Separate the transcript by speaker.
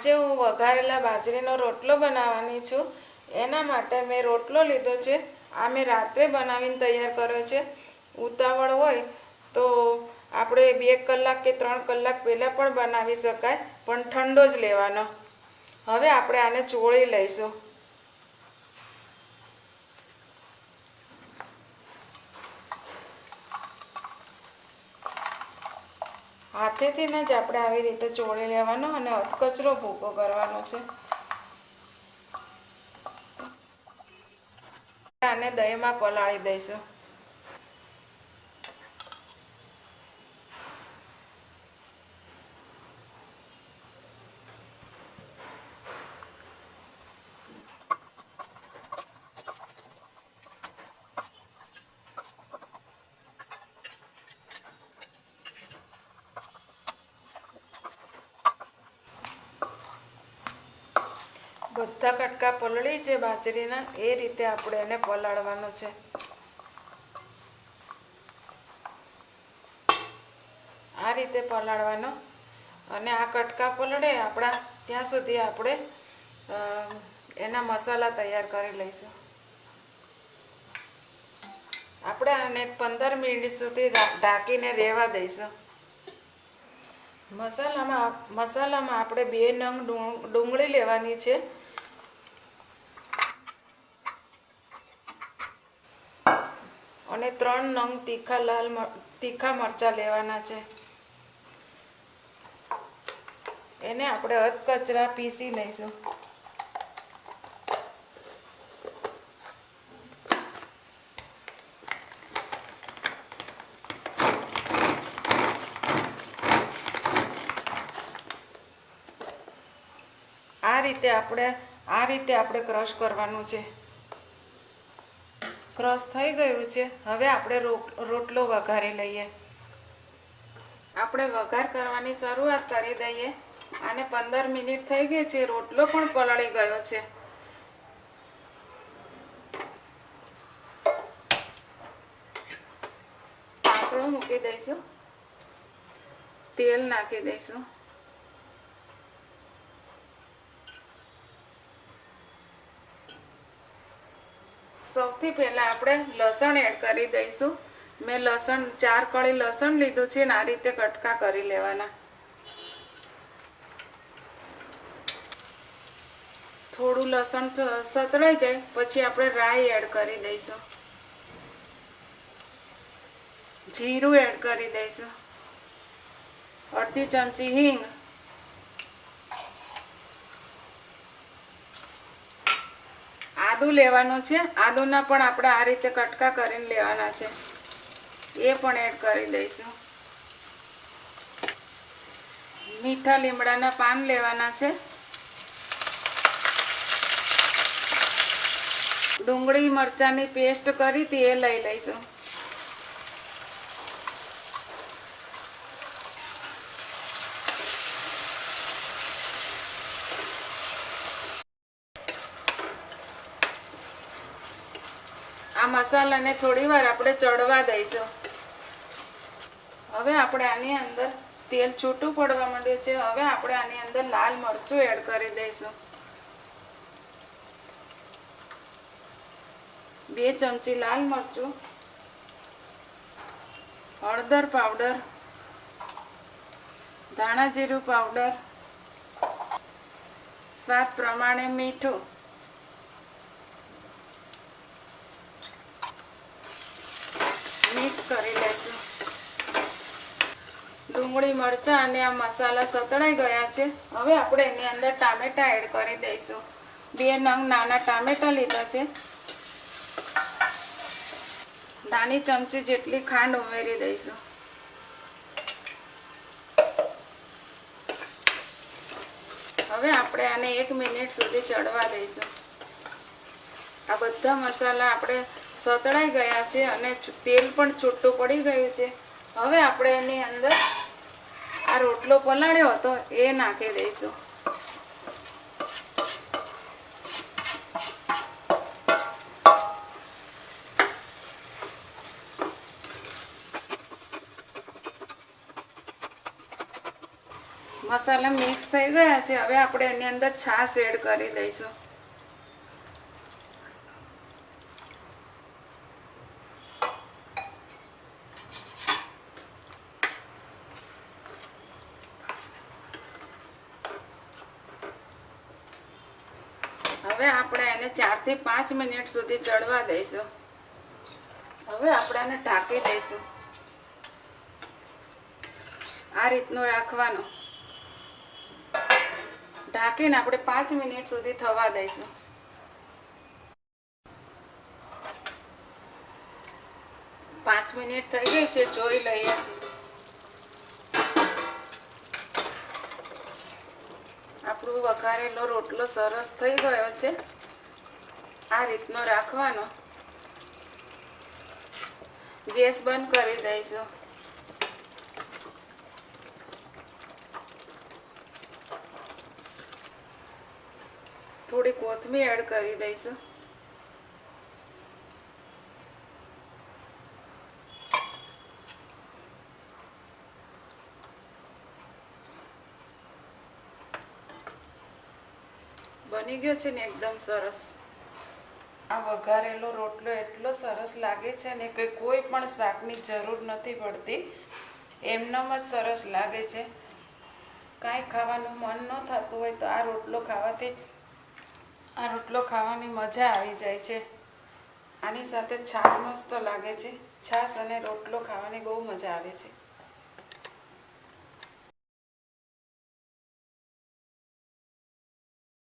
Speaker 1: આજે હું વઘારેલા બાજરીનો રોટલો બનાવવાની છું. એના માટે મેં રોટલો લીધો છે. આ મેં રાત્રે બનાવીને તૈયાર કર્યો છે. ઉતાવળ હોય તો આપણે બે કલાક કે ત્રણ કલાક પહેલાં પણ બનાવી શકાય, પણ ઠંડો જ લેવાનો. હવે આપણે આને ચોળી લઈશું. હાથેથી ને જ આપણે આવી રીતે ચોળી લેવાનો અને અધકચરો ભૂકો કરવાનો છે આને દહીંમાં પલાળી દઈશું બધા કટકા પલળી છે બાજરીના, એ રીતે આપણે એને પલાળવાનું છે. આ રીતે પલાળવાનો. અને આ કટકા પલળે, આપણા ત્યાં સુધી આપણે એના મસાલા તૈયાર કરી લઈશું. આપણે આને પંદર મિનિટ સુધી ઢાંકીને રહેવા દઈશું. મસાલામાં મસાલામાં આપણે બે નંગ ડુંગ- ડુંગળી લેવાની છે. અને ત્રણ નંગ તીખા લાલ તીખા મરચાં લેવાના છે. એને આપણે અધકચરા પીસી લઈશું. આ રીતે આપણે, આ રીતે આપણે ક્રશ કરવાનું છે. ક્રશ થઈ ગયું છે. હવે આપણે રોટલો વઘારી લઈએ. આપણે વઘાર કરવાની શરૂઆત કરી દઈએ. અને પંદર મિનિટ થઈ ગઈ છે. રોટલો પણ પલળી ગયો છે. પાસળું મૂકી દઈશું. તેલ નાખી દઈશું. સૌથી પહેલાં આપણે લસણ એડ કરી દઈશું. મેં લસણ, ચાર કળી લસણ લીધું છે ને આ રીતે કટકા કરી લેવાના. થોડું લસણ સતરાઈ જાય, પછી આપણે રાઈ એડ કરી દઈશું. જીરું એડ કરી દઈશું. અડધી ચમચી હિંગ આદુ લેવાનું છે. આદુના પણ આપણે આ રીતે કટકા કરીને લેવાના છે. એ પણ એડ કરી દઈશું. મીઠા લીમડાના પાન લેવાના છે. ડુંગળી મરચાંની પેસ્ટ કરી હતી એ લઈ લઈશું. મસાલાને થોડી વાર આપણે ચડવા દઈશું. હવે આપણે આની અંદર તેલ છૂટું પડવા માંડ્યું છે. હવે આપણે આની અંદર લાલ મરચું એડ કરી દઈશું. બે ચમચી લાલ મરચું, હળદર પાવડર, ધાણા જીરું પાવડર, સ્વાદ પ્રમાણે મીઠું મિક્સ કરી ડુંગળી, મરચાં અને આ મસાલા સતળાઈ ગયા છે. હવે આપણે એની અંદર ટામેટા એડ કરી દઈશું. બે નંગ નાના ટામેટા લીધા છે. નાની ચમચી જેટલી ખાંડ ઉમેરી દઈશું. હવે આપણે આને એક મિનિટ સુધી ચડવા દઈશું. આ બધા મસાલા આપણે સતળાઈ ગયા છે અને તેલ પણ છૂટું પડી ગયું છે. હવે આપણે એની અંદર આ રોટલો પલાળ્યો હતો એ નાખી દઈશું. મસાલા મિક્સ થઈ ગયા છે. હવે આપણે એની અંદર છાશ એડ કરી દઈશું. હવે આપણે એને ચારથી પાંચ મિનિટ સુધી ચડવા દઈશું. હવે આપણે એને ઢાંકી દઈશું. આ રીતનું રાખવાનું. ઢાંકીને આપણે પાંચ મિનિટ સુધી થવા દઈશું. પાંચ મિનિટ થઈ ગઈ છે, જોઈ લઈએ. આપણો વઘારેલો રોટલો સરસ થઈ ગયો છે. આ રીતનો રાખવાનો. ગેસ બંધ કરી દઈશું. થોડી કોથમીર એડ કરી દઈશું. બની ગયો છે ને એકદમ સરસ. આ વઘારેલો રોટલો એટલો સરસ લાગે છે ને કે કોઈ પણ શાકની જરૂર નથી પડતી. એમનામ જ સરસ લાગે છે. કાંઈ ખાવાનું મન ન થતું હોય તો આ રોટલો ખાવાથી, આ રોટલો ખાવાની મજા આવી જાય છે. આની સાથે છાશ મસ્ત લાગે છે. છાશ અને રોટલો ખાવાની બહુ મજા આવે છે.